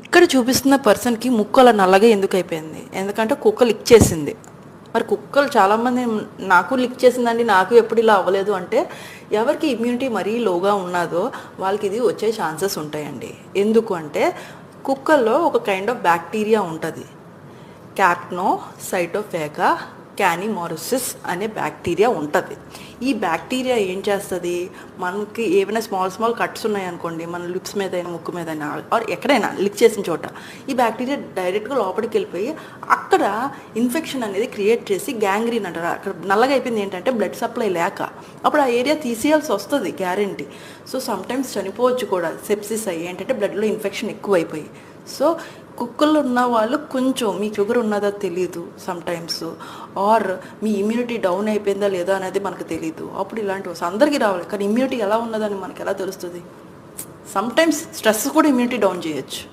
ఇక్కడ చూపిస్తున్న పర్సన్కి ముక్కు అలా నల్లగా ఎందుకు అయిపోయింది? ఎందుకంటే కుక్క లిక్ చేసింది. మరి కుక్కలు చాలామంది నాకు లిక్ చేసిందండి నాకు ఎప్పుడు ఇలా అవ్వలేదు అంటే ఎవరికి ఇమ్యూనిటీ మరీ లోగా ఉన్నదో వాళ్ళకి ఇది వచ్చే ఛాన్సెస్ ఉంటాయండి. ఎందుకు అంటే కుక్కల్లో ఒక కైండ్ ఆఫ్ బ్యాక్టీరియా ఉంటుంది. క్యాట్నో సైటోఫేగా క్యానిమోరసిస్ అనే బ్యాక్టీరియా ఉంటుంది. ఈ బ్యాక్టీరియా ఏం చేస్తుంది? మనకి ఏమైనా స్మాల్ స్మాల్ కట్స్ ఉన్నాయనుకోండి మన లిప్స్ మీద అయినా ముక్కు మీద అయినా ఆర్ ఎక్కడైనా లిక్ చేసిన చోట ఈ బ్యాక్టీరియా డైరెక్ట్గా లోపలికి వెళ్ళిపోయి అక్కడ ఇన్ఫెక్షన్ అనేది క్రియేట్ చేసి గ్యాంగ్రీన్ అంటారు. అక్కడ నల్లగా అయిపోయింది ఏంటంటే బ్లడ్ సప్లై లేక అప్పుడు ఆ ఏరియా తీసేయాల్సి వస్తుంది గ్యారంటీ. సో సమ్టైమ్స్ చనిపోవచ్చు కూడా సెప్సిస్ అయ్యి ఏంటంటే బ్లడ్లో ఇన్ఫెక్షన్ ఎక్కువైపోయి. సో కుక్కలు ఉన్న వాళ్ళు కొంచెం మీ షుగర్ ఉన్నదా తెలియదు సమ్టైమ్స్ ఆర్ మీ ఇమ్యూనిటీ డౌన్ అయిపోయిందా లేదా అనేది మనకు తెలియదు అప్పుడు ఇలాంటి అందరికీ రావాలి. కానీ ఇమ్యూనిటీ ఎలా ఉన్నదని మనకు ఎలా తెలుస్తుంది? సమ్టైమ్స్ స్ట్రెస్ కూడా ఇమ్యూనిటీ డౌన్ చేయొచ్చు.